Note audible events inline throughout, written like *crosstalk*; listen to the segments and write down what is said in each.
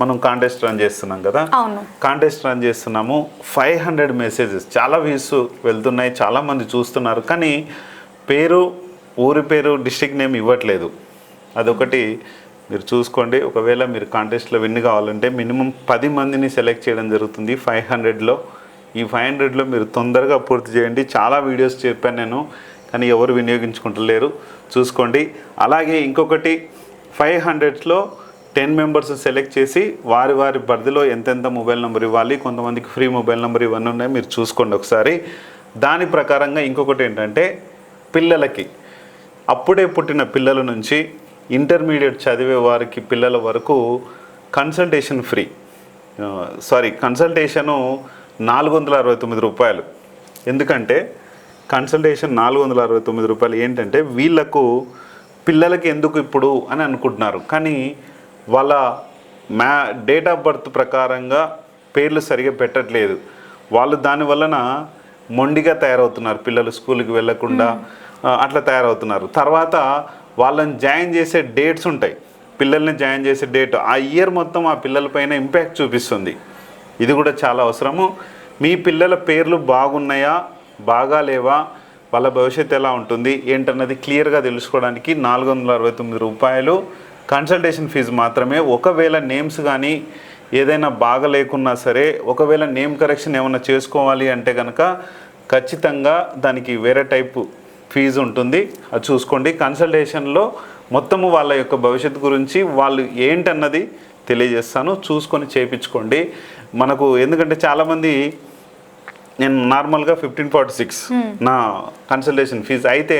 మనం contest run చేస్తున్నాం కదా? కాంటెస్ట్ రన్ చేస్తున్నాము. ఫైవ్ హండ్రెడ్ మెసేజెస్ చాలా వ్యూస్ వెళ్తున్నాయి చాలా మంది చూస్తున్నారు. కానీ పేరు ఊరి పేరు డిస్ట్రిక్ట్ నేమ్ ఇవ్వట్లేదు. అదొకటి మీరు చూసుకోండి. ఒకవేళ మీరు కాంటెస్ట్లో విన్ కావాలంటే మినిమం పది మందిని సెలెక్ట్ చేయడం జరుగుతుంది ఫైవ్ హండ్రెడ్లో ఈ ఫైవ్ హండ్రెడ్లో మీరు తొందరగా పూర్తి చేయండి. చాలా వీడియోస్ చెప్పాను నేను కానీ ఎవరు వినియోగించుకుంటలేరు. చూసుకోండి. అలాగే ఇంకొకటి ఫైవ్ హండ్రెడ్స్లో టెన్ మెంబర్స్ సెలెక్ట్ చేసి వారి వారి పరిధిలో ఎంతెంత మొబైల్ నెంబర్ ఇవ్వాలి కొంతమందికి ఫ్రీ మొబైల్ నెంబర్ ఇవన్నీ ఉన్నాయి మీరు చూసుకోండి ఒకసారి. దాని ప్రకారంగా ఇంకొకటి ఏంటంటే పిల్లలకి అప్పుడే పుట్టిన పిల్లల నుంచి ఇంటర్మీడియట్ చదివే వారికి పిల్లల వరకు కన్సల్టేషన్ ఫ్రీ. సారీ కన్సల్టేషను నాలుగు వందల అరవై తొమ్మిది రూపాయలు. ఎందుకంటే కన్సల్టేషన్ నాలుగు వందల అరవై తొమ్మిది రూపాయలు ఏంటంటే వీళ్ళకు పిల్లలకి ఎందుకు ఇప్పుడు అని అనుకుంటున్నారు. కానీ వాళ్ళ మ్యా డేట్ ఆఫ్ బర్త్ ప్రకారంగా పేర్లు సరిగా పెట్టట్లేదు. వాళ్ళు దాని వలన మొండిగా తయారవుతున్నారు. పిల్లలు స్కూల్కి వెళ్ళకుండా అట్లా తయారవుతున్నారు. తర్వాత వాళ్ళని జాయిన్ చేసే డేట్స్ ఉంటాయి. పిల్లల్ని జాయిన్ చేసే డేట్ ఆ ఇయర్ మొత్తం ఆ పిల్లలపైన ఇంపాక్ట్ చూపిస్తుంది. ఇది కూడా చాలా అవసరము. మీ పిల్లల పేర్లు బాగున్నాయా? బాగా లేవా? వాళ్ళ భవిష్యత్తు ఎలా ఉంటుంది? ఏంటన్నది క్లియర్గా తెలుసుకోవడానికి నాలుగు వందల అరవై తొమ్మిది రూపాయలు కన్సల్టేషన్ ఫీజు మాత్రమే. ఒకవేళ నేమ్స్ కానీ ఏదైనా బాగా లేకున్నా సరే ఒకవేళ నేమ్ కరెక్షన్ ఏమైనా చేసుకోవాలి అంటే కనుక ఖచ్చితంగా దానికి వేరే టైపు ఫీజు ఉంటుంది. అది చూసుకోండి. కన్సల్టేషన్లో మొత్తము వాళ్ళ యొక్క భవిష్యత్తు గురించి వాళ్ళు ఏంటన్నది తెలియజేస్తాను. చూసుకొని చేయించుకోండి మనకు ఎందుకంటే చాలామంది నేను నార్మల్గా ఫిఫ్టీన్ ఫార్టీ సిక్స్ నా కన్సల్టేషన్ ఫీజు అయితే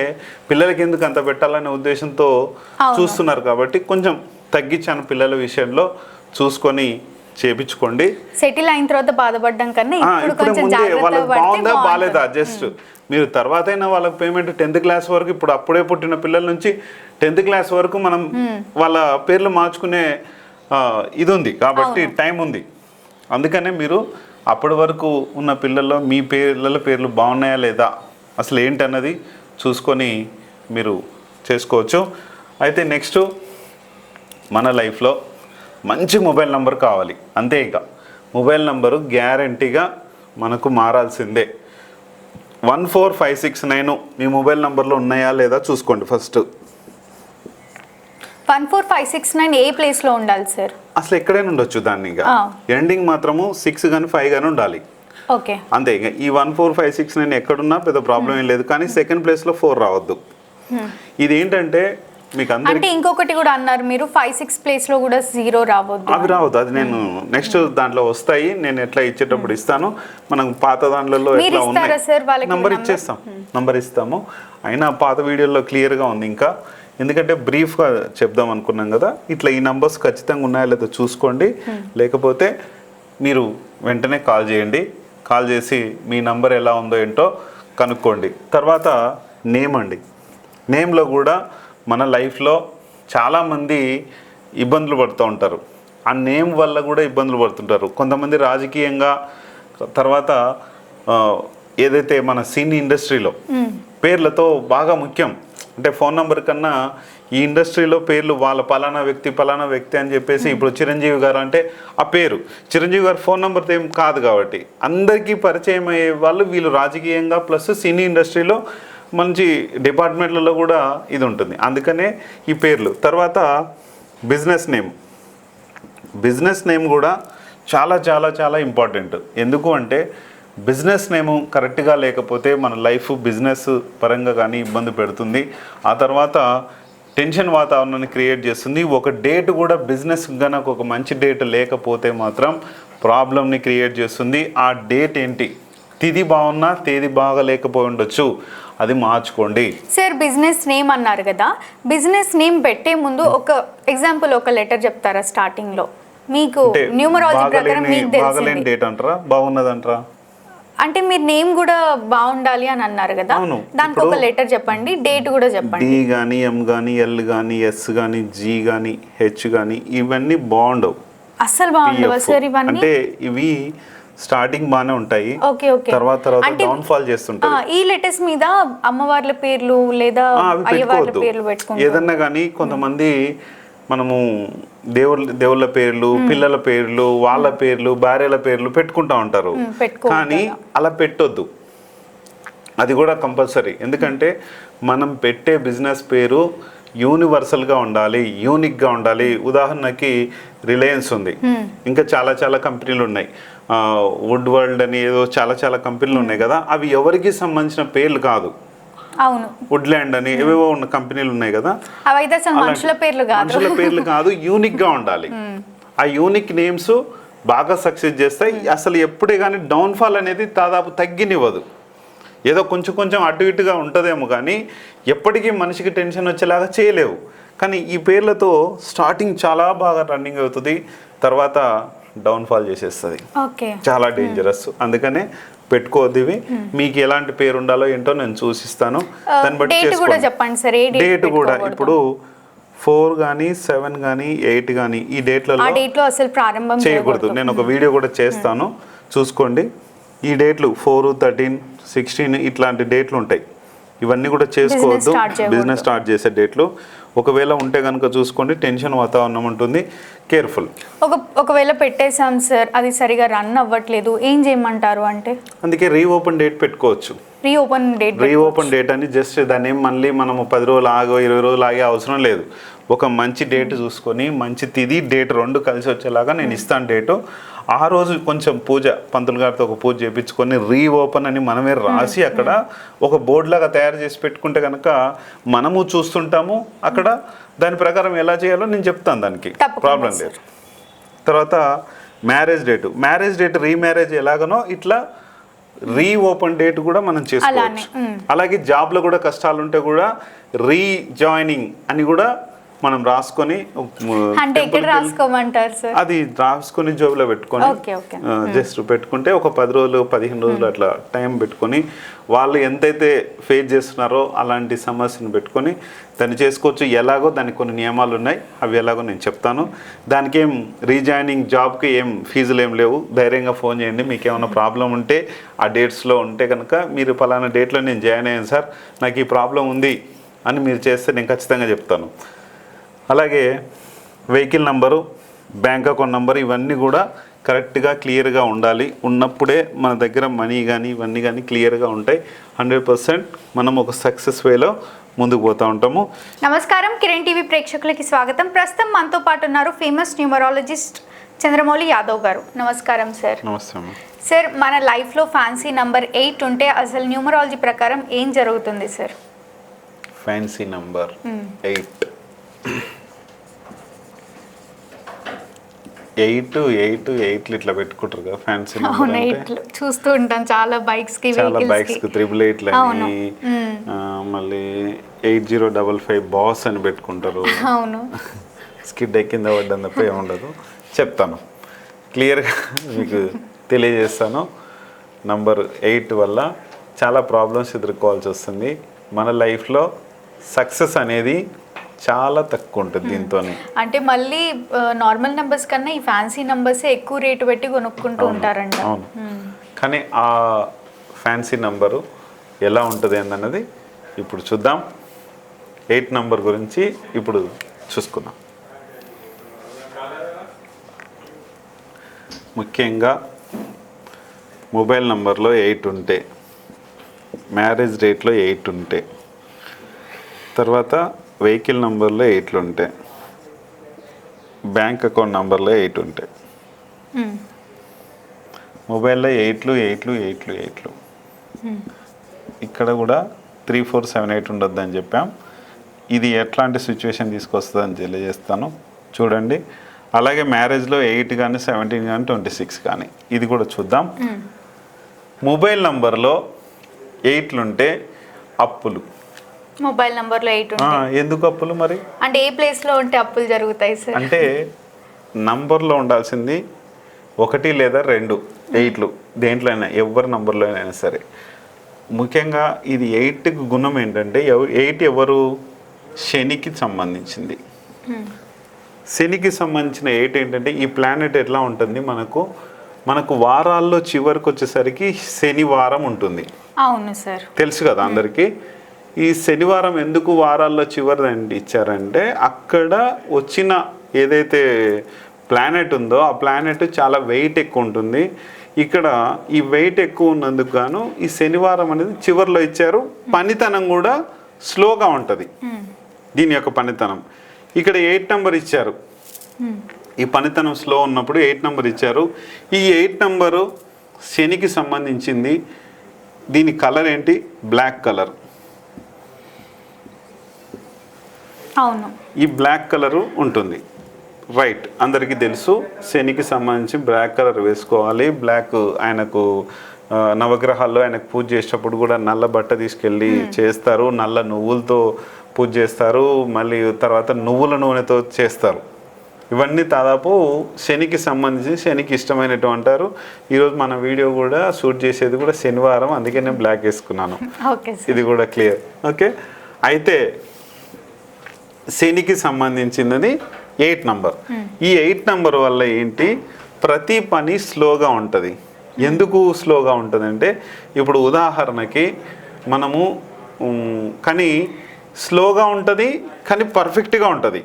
పిల్లలకి ఎందుకు అంత పెట్టాలనే ఉద్దేశంతో. చూస్తున్నారు కాబట్టి కొంచెం తగ్గించాను పిల్లల విషయంలో. చూసుకొని చేపించుకోండి. సెటిల్ అయిన తర్వాత బాధపడడం కన్నా ఇప్పుడు ముందే వాళ్ళకి బాగుందా బాగాలేదా. జస్ట్ మీరు తర్వాత అయినా వాళ్ళకి పేమెంట్ టెన్త్ క్లాస్ వరకు ఇప్పుడు అప్పుడే పుట్టిన పిల్లల నుంచి టెన్త్ క్లాస్ వరకు మనం వాళ్ళ పేర్లు మార్చుకునే ఇది ఉంది కాబట్టి టైం ఉంది. అందుకనే మీరు అప్పటి వరకు ఉన్న పిల్లల్లో మీ పిల్లల పేర్లు బాగున్నాయా లేదా? అసలు ఏంటన్నది చూసుకొని మీరు చేసుకోవచ్చు. అయితే నెక్స్ట్ మన లైఫ్లో మంచి మొబైల్ నెంబర్ కావాలి. అంతే ఇక. మొబైల్ నెంబరు గ్యారంటీగా మనకు మారాల్సిందే. One four five six nine మీ మొబైల్ నెంబర్లో ఉన్నాయా లేదా చూసుకోండి first. One four five six nine ఏ ప్లేస్లో ఉండాలి సార్? అసలు ఎక్కడైనా ఉండొచ్చు దాన్ని ఇక. ఎండింగ్ మాత్రము సిక్స్ కానీ ఫైవ్ కానీ ఉండాలి. ఓకే. అంతే ఇక. ఈ one four five six nine ఎక్కడున్నా పెద్ద ప్రాబ్లం ఏం లేదు. కానీ సెకండ్ ప్లేస్లో ఫోర్ రావద్దు. ఇది ఏంటంటే మీకు అందరికి అంటే ఇంకొకటి కూడా అన్నారు మీరు ఫైవ్ సిక్స్ ప్లేస్లో కూడా జీరో రావద్దు అవి రావద్దు. అది నేను నెక్స్ట్ దాంట్లో వస్తాయి. నేను ఎట్లా ఇచ్చేటప్పుడు ఇస్తాను. మనం పాత దాంట్లో మీరు ఎట్లా వాళ్ళకి నంబర్? ఇచ్చేస్తాం. నంబర్ ఇస్తాము. అయినా పాత వీడియోలో క్లియర్గా ఉంది ఇంకా. ఎందుకంటే బ్రీఫ్గా చెప్దాం అనుకున్నాం కదా ఇట్లా ఈ నంబర్స్ ఖచ్చితంగా ఉన్నాయా లేదో చూసుకోండి. లేకపోతే మీరు వెంటనే కాల్ చేయండి. కాల్ చేసి మీ నంబర్ ఎలా ఉందో ఏంటో కనుక్కోండి. తర్వాత నేమ్ అండి. నేమ్లో కూడా మన లైఫ్లో చాలామంది ఇబ్బందులు పడుతూ ఉంటారు. ఆ నేమ్ వల్ల కూడా ఇబ్బందులు పడుతుంటారు. కొంతమంది రాజకీయంగా తర్వాత ఏదైతే మన సినీ ఇండస్ట్రీలో పేర్లతో బాగా ముఖ్యం అంటే ఫోన్ నంబర్ కన్నా ఈ ఇండస్ట్రీలో పేర్లు వాళ్ళ పలానా వ్యక్తి పలానా వ్యక్తి అని చెప్పేసి ఇప్పుడు చిరంజీవి గారు అంటే ఆ పేరు. చిరంజీవి గారు ఫోన్ నెంబర్తో ఏం కాదు కాబట్టి అందరికీ పరిచయం అయ్యే వాళ్ళు వీళ్ళు రాజకీయంగా ప్లస్ సినీ ఇండస్ట్రీలో మంచి డిపార్ట్మెంట్లలో కూడా ఇది ఉంటుంది. అందుకనే ఈ పేర్లు. తర్వాత బిజినెస్ నేమ్. బిజినెస్ నేమ్ కూడా చాలా చాలా చాలా ఇంపార్టెంట్. ఎందుకు అంటే బిజినెస్ నేమ్ కరెక్ట్గా లేకపోతే మన లైఫ్ బిజినెస్ పరంగా కానీ ఇబ్బంది పెడుతుంది. ఆ తర్వాత టెన్షన్ వాతావరణాన్ని క్రియేట్ చేస్తుంది. ఒక డేట్ కూడా బిజినెస్ గనక ఒక మంచి డేట్ లేకపోతే మాత్రం ప్రాబ్లమ్ని క్రియేట్ చేస్తుంది. ఆ డేట్ ఏంటి? తిది బాగున్నా తేదీ బాగా లేకపోయి ఉండొచ్చు. అది మార్చుకోండి. సార్ బిజినెస్ నేమ్ అన్నారు కదా. బిజినెస్ నేమ్ పెట్టే ముందు ఒక ఎగ్జాంపుల్ ఒక లెటర్ చెప్తారా స్టార్టింగ్లో మీకు న్యూమరాలజీ ప్రకారం బాగలేని మీకు బాగలేని తెలిసింది డేట్ అంటారా? బాగున్నది అంటారా అంటే మీరు నేమ్ కూడా బాగుండాలి అని అన్నారు కదా. దానికి ఒక లెటర్ చెప్పండి డేట్ కూడా చెప్పండి. డి కానీ ఎం కానీ ఎల్ కానీ ఎస్ కానీ జీ కానీ హెచ్ కానీ ఇవన్నీ బాగుండవు. అస్సలు బాగుండవా. సార్ ఇవన్నీ? అంటే ఇవి స్టార్టింగ్ బాగానే ఉంటాయి. Okay okay. తర్వాత తర్వాత డౌన్ ఫాల్ ఆ, చేస్తుంటాయి ఈ లెటర్స్ మీద అమ్మవార్ల పేర్లు లేదా అయ్యవార్ల పేర్లు పెట్టుకుంటారు. ఏదన్నా కానీ కొంతమంది మనము దేవుళ్ళ దేవుళ్ళ పేర్లు పిల్లల పేర్లు వాళ్ళ పేర్లు భార్యల పేర్లు పెట్టుకుంటా ఉంటారు. కానీ అలా పెట్టొద్దు. అది కూడా కంపల్సరీ. ఎందుకంటే మనం పెట్టే బిజినెస్ పేరు యూనివర్సల్గా ఉండాలి యూనిక్గా ఉండాలి. ఉదాహరణకి రిలయన్స్ ఉంది. ఇంకా చాలా చాలా కంపెనీలు ఉన్నాయి. వుడ్ వరల్డ్ అని ఏదో చాలా చాలా కంపెనీలు ఉన్నాయి కదా. అవి ఎవరికి సంబంధించిన పేర్లు కాదు. అవును. వుడ్ల్యాండ్ అని ఏవేవో ఉన్న కంపెనీలు ఉన్నాయి కదా. అవైతే మనుషుల పేర్లు కాదు. మనుషుల పేర్లు కాదు యూనిక్గా ఉండాలి. *laughs* ఆ యూనిక్ నేమ్స్ బాగా సక్సెస్ చేస్తాయి. అసలు ఎప్పుడే కానీ డౌన్ఫాల్ అనేది దాదాపు తగ్గినివ్వదు. ఏదో కొంచెం కొంచెం అటు ఇటుగా ఉంటుందేమో కానీ ఎప్పటికీ మనిషికి టెన్షన్ వచ్చేలాగా చేయలేవు. కానీ ఈ పేర్లతో స్టార్టింగ్ చాలా బాగా రన్నింగ్ అవుతుంది. తర్వాత డౌన్ఫాల్ చేసేస్తుంది. చాలా డేంజరస్ అందుకనే పెట్టుకోవద్దు ఇవి. మీకు ఎలాంటి పేరు ఉండాలో ఏంటో నేను చూసిస్తాను. దాన్ని బట్టి డేట్ కూడా చేసుకోండి. చెప్పండి సార్ డేట్ కూడా ఇప్పుడు ఫోర్ కానీ సెవెన్ కానీ ఎయిట్ కానీ ఈ డేట్లలో అసలు ప్రారంభం చేయకూడదు. నేను ఒక వీడియో కూడా చేస్తాను. చూసుకోండి. ఈ డేట్లు ఫోర్ థర్టీన్ సిక్స్టీన్ ఇట్లాంటి డేట్లు ఉంటాయి. ఇవన్నీ కూడా చేసుకోవద్దు. బిజినెస్ స్టార్ట్ చేసే డేట్లు. ఒకవేళ ఉంటే కనుక చూసుకోండి టెన్షన్ వాతావరణం ఉంటుంది. కేర్ఫుల్. ఒక ఒకవేళ పెట్టేశాం సార్ అది సరిగా రన్ అవ్వట్లేదు ఏం చేయమంటారు అంటే? అందుకే రీఓపెన్ డేట్ పెట్టుకోవచ్చు. Re open date reopen date అని జస్ట్ దాన్ని ఏం మళ్ళీ మనము పది రోజులు ఆగో ఇరవై రోజులు ఆగే అవసరం లేదు. ఒక మంచి డేట్ చూసుకొని మంచి తిది డేట్ రెండు కలిసి వచ్చేలాగా నేను ఇస్తాను డేటు. ఆ రోజు కొంచెం పూజ పంతులు గారితో ఒక పూజ చేయించుకొని రీఓపెన్ అని మనమే రాసి అక్కడ ఒక బోర్డు లాగా తయారు చేసి పెట్టుకుంటే కనుక మనము చూస్తుంటాము. అక్కడ దాని ప్రకారం ఎలా చేయాలో నేను చెప్తాను దానికి. ప్రాబ్లం. లేదు. తర్వాత marriage date. Marriage date remarriage ఎలాగనో ఇట్లా రీ ఓపెన్ డేట్ కూడా మనం చేసుకోవచ్చు. అలాగే జాబ్లో కూడా కష్టాలు ఉంటే కూడా రీజాయినింగ్ అని కూడా మనం రాసుకొని అంటే ఎక్కడ temple కి వెళ్ళి- రాసుకోమంటారు సార్ అది రాసుకొని జోబులో పెట్టుకొని. జస్ట్ పెట్టుకుంటే ఒక పది రోజులు పదిహేను రోజులు అట్లా టైం పెట్టుకొని వాళ్ళు ఎంతైతే ఫేస్ చేస్తున్నారో అలాంటి సమస్యను పెట్టుకొని దాన్ని చేసుకోవచ్చు. ఎలాగో దానికి కొన్ని నియమాలు ఉన్నాయి. అవి ఎలాగో నేను చెప్తాను. దానికి ఏం రీజాయినింగ్ జాబ్కి ఏం ఫీజులు ఏం లేవు. ధైర్యంగా ఫోన్ చేయండి. మీకు ఏమైనా ప్రాబ్లం ఉంటే ఆ డేట్స్లో ఉంటే కనుక మీరు పలానా డేట్లో నేను జాయిన్ అయ్యాను సార్ నాకు ఈ ప్రాబ్లం ఉంది అని మీరు చేస్తే నేను ఖచ్చితంగా చెప్తాను. అలాగే vehicle number bank account number ఇవన్నీ కూడా కరెక్ట్గా క్లియర్గా ఉండాలి. ఉన్నప్పుడే మన దగ్గర మనీ కానీ ఇవన్నీ కానీ క్లియర్గా ఉంటాయి. హండ్రెడ్ పర్సెంట్ మనం ఒక సక్సెస్ వేలో ముందుకు పోతూ ఉంటాము. నమస్కారం. కిరణ్ టీవీ ప్రేక్షకులకి స్వాగతం. ప్రస్తుతం మనతో పాటు ఉన్నారు ఫేమస్ న్యూమరాలజిస్ట్ చంద్రమౌళి యాదవ్ గారు. నమస్కారం సార్. నమస్తే సార్ మన లైఫ్లో ఫ్యాన్సీ నంబర్ ఎయిట్ ఉంటే అసలు న్యూమరాలజీ ప్రకారం ఏం జరుగుతుంది sir? Fancy number eight. Eight eight ఎయిట్లు ఇట్లా పెట్టుకుంటారు కదా ఫ్యాన్సీ అవును ఎయిట్ చూస్తూ ఉంటాం. చాలా బైక్స్కి చాలా బైక్స్కి. త్రిబుల్ ఎయిట్లు. అని మళ్ళీ eight zero double five boss అని పెట్టుకుంటారు. అవును. *laughs* స్కిడ్ కింద పడ్డం తప్ప ఏముండదు చెప్తాను. క్లియర్గా మీకు తెలియజేస్తాను. నంబర్ ఎయిట్ వల్ల చాలా ప్రాబ్లమ్స్ ఎదుర్కోవాల్సి వస్తుంది. మన లైఫ్లో సక్సెస్ అనేది చాలా తక్కువ ఉంటుంది దీంతో అంటే మళ్ళీ నార్మల్ నెంబర్స్ కన్నా ఈ ఫ్యాన్సీ నెంబర్స్ ఎక్కువ రేటు పెట్టి కొనుక్కుంటూ ఉంటారంట. అవును. కానీ ఆ ఫ్యాన్సీ నంబరు ఎలా ఉంటుంది అన్నది ఇప్పుడు చూద్దాం. ఎయిట్ నంబర్ గురించి ఇప్పుడు చూసుకుందాం. ముఖ్యంగా మొబైల్ నంబర్లో ఎయిట్ ఉంటే మ్యారేజ్ డేట్లో ఎయిట్ ఉంటే తర్వాత వెహికల్ నంబర్లో ఎయిట్లు ఉంటాయి బ్యాంక్ అకౌంట్ నంబర్లో ఎయిట్ ఉంటాయి. మొబైల్లో ఎయిట్లు ఎయిట్లు ఎయిట్లు ఎయిట్లు. ఇక్కడ కూడా త్రీ ఫోర్ సెవెన్ ఎయిట్ ఉండొద్దు అని చెప్పాం. ఇది ఎట్లాంటి సిచ్యువేషన్ తీసుకొస్తుందని తెలియజేస్తాను. చూడండి. అలాగే మ్యారేజ్లో ఎయిట్ కానీ సెవెంటీన్ కానీ ట్వంటీ సిక్స్ కానీ ఇది కూడా చూద్దాం. మొబైల్ నంబర్లో ఎయిట్లుంటే అప్పులు. మొబైల్ నంబర్లో ఎయిట్ ఆ, ఉంటాయి. ఎందుకు అప్పులు మరి? అంటే ఏ ప్లేస్లో ఉంటే అప్పులు జరుగుతాయి సార్? అంటే నంబర్లో ఉండాల్సింది ఒకటి లేదా రెండు ఎయిట్లు దేంట్లో అయినా ఎవరి నంబర్లో అయినా సరే. ముఖ్యంగా ఇది ఎయిట్కి గుణం ఏంటంటే ఎయిట్ ఎవరు? శనికి సంబంధించింది. శనికి సంబంధించిన ఎయిట్ ఏంటంటే ఈ ప్లానెట్ ఎట్లా ఉంటుంది మనకు? మనకు వారాల్లో చివరికి వచ్చేసరికి శనివారం ఉంటుంది. అవును సార్. తెలుసు కదా అందరికీ? ఈ శనివారం ఎందుకు వారాల్లో చివరిదండి ఇచ్చారంటే అక్కడ వచ్చిన ఏదైతే ప్లానెట్ ఉందో ఆ ప్లానెట్ చాలా వెయిట్ ఎక్కువ ఉంటుంది. ఇక్కడ ఈ వెయిట్ ఎక్కువ ఉన్నందుకు గాను ఈ శనివారం అనేది చివరిలో ఇచ్చారు. పనితనం కూడా స్లోగా ఉంటుంది. దీని యొక్క పనితనం. ఇక్కడ ఎయిట్ నెంబర్ ఇచ్చారు. ఈ పనితనం స్లో ఉన్నప్పుడు ఎయిట్ నెంబర్ ఇచ్చారు. ఈ ఎయిట్ నెంబరు శనికి సంబంధించింది. దీని కలర్ ఏంటి? బ్లాక్ కలర్ అవును. ఈ బ్లాక్ కలరు ఉంటుంది. రైట్ అందరికీ తెలుసు. శనికి సంబంధించి బ్లాక్ కలర్ వేసుకోవాలి. బ్లాక్ ఆయనకు నవగ్రహాల్లో ఆయనకు పూజ చేసేటప్పుడు కూడా నల్ల బట్ట తీసుకెళ్ళి చేస్తారు. నల్ల నువ్వులతో పూజ చేస్తారు. మళ్ళీ తర్వాత నువ్వుల నూనెతో చేస్తారు. ఇవన్నీ దాదాపు శనికి సంబంధించి శనికి ఇష్టమైనట్టు అంటారు. ఈరోజు మన వీడియో కూడా షూట్ చేసేది కూడా శనివారం. అందుకే నేను బ్లాక్ వేసుకున్నాను. *laughs* ఇది కూడా క్లియర్. ఓకే? అయితే శనికి సంబంధించినది ఎయిట్ నంబర్. ఈ ఎయిట్ నంబర్ వల్ల ఏంటి? ప్రతి పని స్లోగా ఉంటుంది. ఎందుకు స్లోగా ఉంటుందంటే ఇప్పుడు ఉదాహరణకి మనము కానీ స్లోగా ఉంటుంది కానీ పర్ఫెక్ట్గా ఉంటుంది.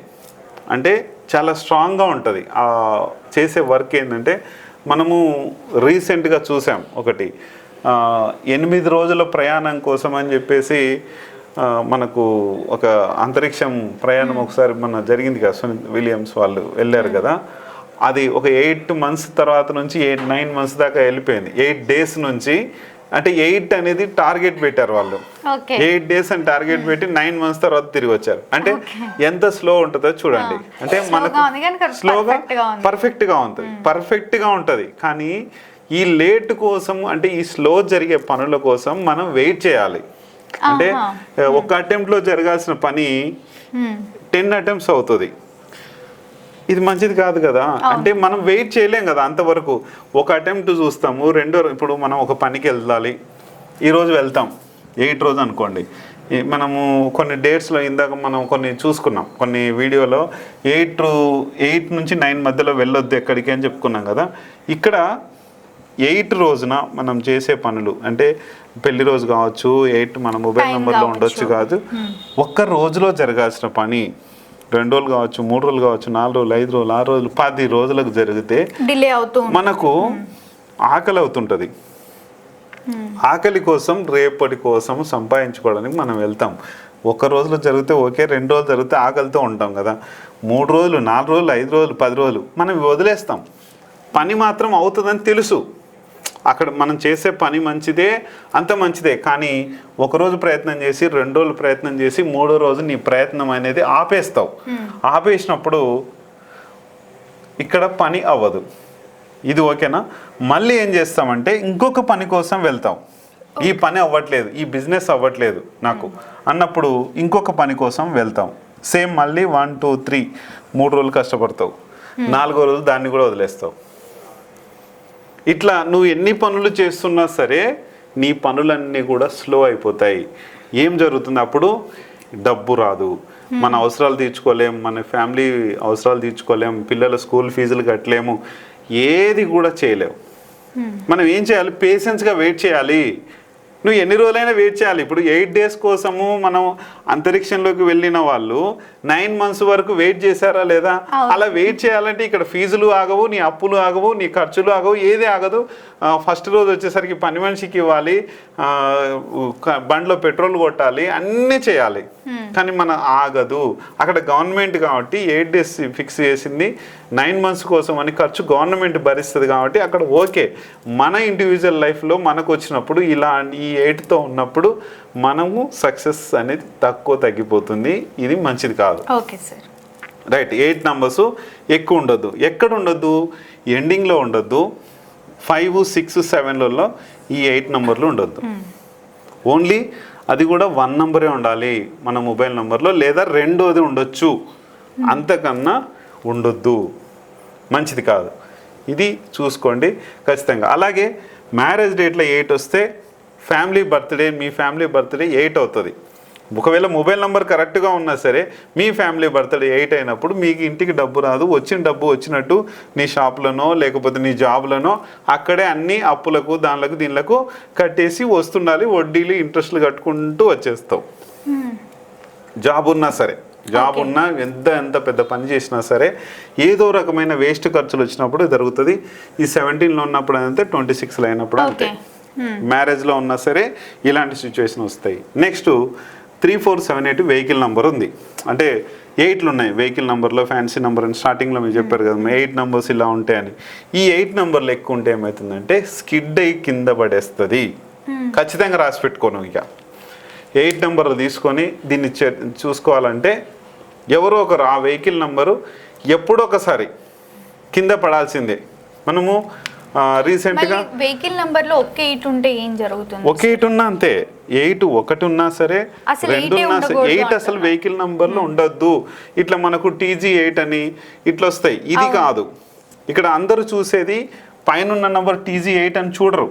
అంటే చాలా స్ట్రాంగ్గా ఉంటుంది. ఆ చేసే వర్క్ ఏంటంటే మనము రీసెంట్గా చూసాం ఒకటి. ఎనిమిది రోజుల ప్రయాణం కోసం అని చెప్పేసి మనకు ఒక అంతరిక్షం ప్రయాణం ఒకసారి మన జరిగింది కదా సునీత్ విలియమ్స్ వాళ్ళు వెళ్ళారు కదా. అది ఒక ఎయిట్ మంత్స్ తర్వాత నుంచి ఎయిట్ నైన్ మంత్స్ దాకా వెళ్ళిపోయింది. ఎయిట్ డేస్ నుంచి అంటే ఎయిట్ అనేది టార్గెట్ పెట్టారు వాళ్ళు. ఎయిట్ డేస్ అని టార్గెట్ పెట్టి నైన్ మంత్స్ తర్వాత తిరిగి వచ్చారు. అంటే ఎంత స్లో ఉంటుందో చూడండి. అంటే మనకు స్లోగా. పర్ఫెక్ట్గా ఉంటుంది పర్ఫెక్ట్గా ఉంటది. కానీ ఈ లేట్ కోసం అంటే ఈ స్లో జరిగే పనుల కోసం మనం వెయిట్ చేయాలి. అంటే. ఒక అటెంప్ట్లో జరగాల్సిన పని టెన్ అటెంప్ట్స్ అవుతుంది. ఇది మంచిది కాదు కదా. అంటే మనం వెయిట్ చేయలేం కదా అంతవరకు. ఒక అటెంప్ట్ చూస్తాము రెండో ఇప్పుడు మనం ఒక పనికి వెళ్ళాలి ఈరోజు వెళ్తాం. ఎయిట్ రోజు అనుకోండి. మనము కొన్ని డేట్స్లో ఇందాక మనం కొన్ని చూసుకున్నాం. కొన్ని వీడియోలో ఎయిట్ ఎయిట్ నుంచి నైన్ మధ్యలో వెళ్ళొద్దు ఎక్కడికి అని చెప్పుకున్నాం కదా. ఇక్కడ ఎయిట్ రోజున మనం చేసే పనులు అంటే పెళ్ళి రోజు కావచ్చు ఎయిట్ మన మొబైల్ నెంబర్లో. ఉండొచ్చు కాదు. ఒక్క రోజులో జరగాల్సిన పని రెండు రోజులు కావచ్చు మూడు రోజులు కావచ్చు నాలుగు రోజులు ఐదు రోజులు ఆరు రోజులు పది రోజులకు జరిగితే డిలే అవుతూ. మనకు ఆకలి అవుతుంటుంది. ఆకలి కోసం రేపటి కోసం సంపాదించుకోవడానికి మనం వెళ్తాం. ఒక రోజులో జరిగితే ఓకే రెండు రోజులు జరిగితే ఆకలితో ఉంటాం కదా. మూడు రోజులు నాలుగు రోజులు ఐదు రోజులు పది రోజులు మనం వదిలేస్తాం. పని మాత్రం అవుతుందని తెలుసు. అక్కడ మనం చేసే పని మంచిదే అంత మంచిదే. కానీ ఒకరోజు ప్రయత్నం చేసి రెండు రోజులు ప్రయత్నం చేసి మూడో రోజు నీ ప్రయత్నం అనేది ఆపేస్తావు. ఆపేసినప్పుడు ఇక్కడ పని అవ్వదు. ఇది ఓకేనా? మళ్ళీ ఏం చేస్తామంటే ఇంకొక పని కోసం వెళ్తాం. ఈ పని అవ్వట్లేదు ఈ బిజినెస్ అవ్వట్లేదు నాకు. అన్నప్పుడు ఇంకొక పని కోసం వెళ్తాం. సేమ్ మళ్ళీ వన్ టూ త్రీ మూడు రోజులు కష్టపడతావు. నాలుగో రోజు దాన్ని కూడా వదిలేస్తావు. ఇట్లా నువ్వు ఎన్ని పనులు చేస్తున్నా సరే నీ పనులన్నీ కూడా స్లో అయిపోతాయి. ఏం జరుగుతుంది అప్పుడు? డబ్బు రాదు. మన అవసరాలు తీర్చుకోలేం మన ఫ్యామిలీ అవసరాలు తీర్చుకోలేం పిల్లల స్కూల్ ఫీజులు కట్టలేము ఏది కూడా చేయలేవు. మనం ఏం చేయాలి? పేషెన్స్గా వెయిట్ చేయాలి. నువ్వు ఎన్ని రోజులైనా వెయిట్ చేయాలి. ఇప్పుడు ఎయిట్ డేస్ కోసము మనం అంతరిక్షంలోకి వెళ్ళిన వాళ్ళు నైన్ మంత్స్ వరకు వెయిట్ చేశారా లేదా? అలా వెయిట్ చేయాలంటే ఇక్కడ ఫీజులు ఆగవు నీ అప్పులు ఆగవు నీ ఖర్చులు ఆగవు ఏది ఆగదు. ఫస్ట్ రోజు వచ్చేసరికి పని మనిషికి ఇవ్వాలి బండిలో పెట్రోల్ కొట్టాలి అన్నీ చేయాలి. కానీ మన ఆగదు. అక్కడ గవర్నమెంట్ కాబట్టి ఎయిట్ డేస్ ఫిక్స్ చేసింది. నైన్ మంత్స్ కోసం అని ఖర్చు గవర్నమెంట్ భరిస్తుంది కాబట్టి అక్కడ ఓకే. మన ఇండివిజువల్ లైఫ్లో మనకు వచ్చినప్పుడు ఇలా ఈ ఎయిట్తో ఉన్నప్పుడు మనము సక్సెస్ అనేది తక్కువ తగ్గిపోతుంది. ఇది మంచిది కాదు. Okay sir. Right eight numbers ఎక్కువ ఉండొద్దు. ఎక్కడ ఉండొద్దు? ఎండింగ్లో ఉండొద్దు. ఫైవ్ సిక్స్ సెవెన్లలో ఈ ఎయిట్ నంబర్లు ఉండొద్దు. ఓన్లీ అది కూడా వన్ నంబరే ఉండాలి మన మొబైల్ నంబర్లో లేదా రెండోది ఉండొచ్చు. అంతకన్నా ఉండొద్దు. మంచిది కాదు. ఇది చూసుకోండి ఖచ్చితంగా. అలాగే మ్యారేజ్ డేట్లో ఎయిట్ వస్తే ఫ్యామిలీ బర్త్డే మీ ఫ్యామిలీ బర్త్డే ఎయిట్ అవుతుంది. ఒకవేళ మొబైల్ నెంబర్ కరెక్ట్గా ఉన్నా సరే మీ ఫ్యామిలీ బర్త్డే ఎయిట్ అయినప్పుడు మీకు ఇంటికి డబ్బు రాదు. వచ్చిన డబ్బు వచ్చినట్టు నీ షాప్లోనో లేకపోతే నీ జాబ్లోనో అక్కడే అన్ని అప్పులకు దానిలకు దీనిలకు కట్టేసి వస్తుండాలి. వడ్డీలు ఇంట్రెస్ట్లు కట్టుకుంటూ వచ్చేస్తావు. జాబ్ ఉన్నా సరే జాబ్. ఉన్నా ఎంత ఎంత పెద్ద పని చేసినా సరే ఏదో రకమైన వేస్ట్ ఖర్చులు వచ్చినప్పుడు జరుగుతుంది. ఈ సెవెంటీన్లో ఉన్నప్పుడు అంతే ట్వంటీ సిక్స్లో అయినప్పుడు అంతే. మ్యారేజ్లో ఉన్నా సరే ఇలాంటి సిచ్యువేషన్ వస్తాయి. Next three four seven eight vehicle number ఉంది. అంటే ఎయిట్లు ఉన్నాయి. వెహికల్ నెంబర్లో ఫ్యాన్సీ నెంబర్ అని స్టార్టింగ్లో మీరు చెప్పారు కదా ఎయిట్ నెంబర్స్ ఇలా ఉంటాయని ఈ ఎయిట్ నెంబర్లు ఎక్కువ ఉంటే ఏమవుతుందంటే స్కిడ్ అయ్యి కింద పడేస్తుంది. ఖచ్చితంగా రాసి పెట్టుకోను ఇక. ఎయిట్ నెంబర్ తీసుకొని దీన్ని చూసుకోవాలంటే ఎవరో ఒకరు ఆ వెహికల్ నెంబరు ఎప్పుడో ఒకసారి కింద పడాల్సిందే. మనము రీసెంట్గా వెహికల్ నంబర్లో ఒకే ఎయిట్ ఉంటే ఏం జరుగుతుంది? ఒక ఎయిట్ ఉన్నా అంతే. ఎయిట్ ఒకటి ఉన్నా సరే రెండు ఉన్నా సరే ఎయిట్ అసలు. వెహికల్ నంబర్లో ఉండొద్దు. ఇట్లా మనకు టీజీ ఎయిట్ అని ఇట్లా వస్తాయి. ఇది. కాదు. ఇక్కడ అందరూ చూసేది పైన ఉన్న నంబర్ టీజీ ఎయిట్ అని చూడరు.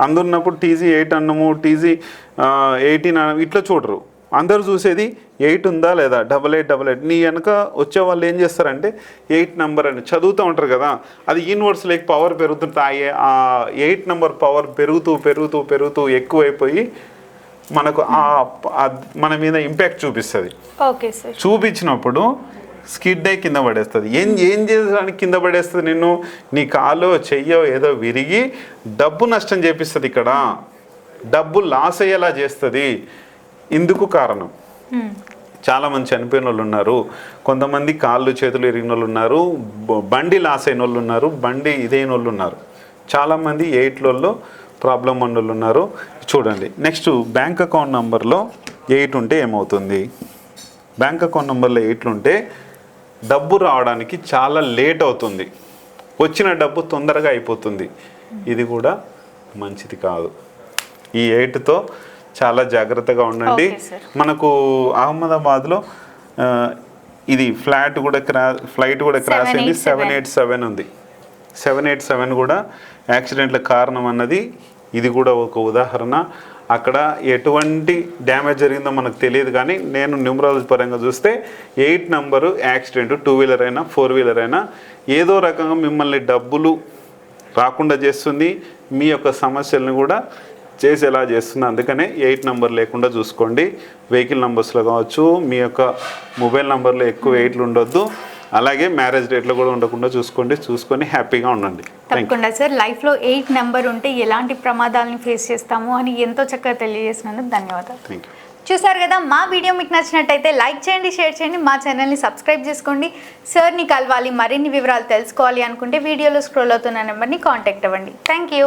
అందరు ఉన్నప్పుడు టీజీ ఎయిట్ అన్నము టీజీ ఎయిటీన్ అన్నము ఇట్లా చూడరు. అందరూ చూసేది ఎయిట్ ఉందా లేదా? Double eight double eight. నీ వెనక వచ్చే వాళ్ళు ఏం చేస్తారంటే ఎయిట్ నెంబర్ అని చదువుతూ ఉంటారు కదా అది యూనివర్స్ లేక పవర్ పెరుగుతుంటాయి ఆ ఎయిట్ నెంబర్ పవర్ పెరుగుతూ పెరుగుతూ పెరుగుతూ ఎక్కువైపోయి మనకు ఆ మన మీద ఇంపాక్ట్ చూపిస్తుంది. ఓకే సార్ చూపించినప్పుడు స్కిడ్ అయి కింద పడేస్తుంది. ఏం ఏం చేసడానికి కింద పడేస్తుంది నిన్ను? నీ కాలో చెయ్యో ఏదో విరిగి డబ్బు నష్టం చేపిస్తుంది ఇక్కడ. డబ్బు లాస్ అయ్యేలా చేస్తుంది. ఇందుకు కారణం. చాలా మంది చనిపోయిన వాళ్ళు ఉన్నారు. కొంతమంది కాళ్ళు చేతులు ఇరిగిన వాళ్ళు ఉన్నారు బండి లాస్ అయిన వాళ్ళు ఉన్నారు. బండి ఇదైన వాళ్ళు ఉన్నారు. చాలామంది ఎయిట్లలో ప్రాబ్లం ఉన్న వాళ్ళు ఉన్నారు. చూడండి. నెక్స్ట్ బ్యాంక్ అకౌంట్ నంబర్లో ఎయిట్ ఉంటే ఏమవుతుంది? బ్యాంక్ అకౌంట్ నెంబర్లో ఎయిట్లు ఉంటే డబ్బు రావడానికి చాలా లేట్ అవుతుంది. వచ్చిన డబ్బు తొందరగా అయిపోతుంది. ఇది కూడా మంచిది కాదు. ఈ ఎయిట్తో చాలా జాగ్రత్తగా ఉండండి. మనకు అహ్మదాబాద్లో ఇది ఫ్లాట్ కూడా క్రా ఫ్లైట్ కూడా క్రాస్ అయింది. 787. సెవెన్ ఎయిట్ సెవెన్ ఉంది. సెవెన్ ఎయిట్ సెవెన్ కూడా యాక్సిడెంట్ల కారణం అన్నది ఇది కూడా ఒక ఉదాహరణ. అక్కడ ఎటువంటి డ్యామేజ్ జరిగిందో మనకు తెలియదు కానీ నేను న్యూమరాలజీ పరంగా చూస్తే eight number accident two wheeler అయినా ఫోర్ వీలర్ అయినా ఏదో రకంగా మిమ్మల్ని డబ్బులు రాకుండా చేస్తుంది. మీ యొక్క సమస్యలను కూడా చేసేలా చేస్తుంది అందుకనే ఎయిట్ నెంబర్ లేకుండా చూసుకోండి. వెహికల్ నెంబర్స్లో కావచ్చు మీ యొక్క మొబైల్ నెంబర్లో ఎక్కువ ఎయిట్లు ఉండొద్దు. అలాగే మ్యారేజ్ డేట్లో కూడా ఉండకుండా చూసుకోండి. చూసుకొని హ్యాపీగా ఉండండి. తప్పకుండా సార్. లైఫ్లో ఎయిట్ నెంబర్ ఉంటే ఎలాంటి ప్రమాదాలను ఫేస్ చేస్తాము అని ఎంతో చక్కగా తెలియజేసినందుకు ధన్యవాదాలు. థ్యాంక్ యూ చూసారు కదా మా వీడియో మీకు నచ్చినట్టయితే లైక్ చేయండి షేర్ చేయండి మా ఛానల్ని సబ్స్క్రైబ్ చేసుకోండి. సార్ని కలవాలి మరిన్ని వివరాలు తెలుసుకోవాలి అనుకుంటే వీడియోలో స్క్రోల్ అవుతున్న నెంబర్ని కాంటాక్ట్ అవ్వండి. Thank you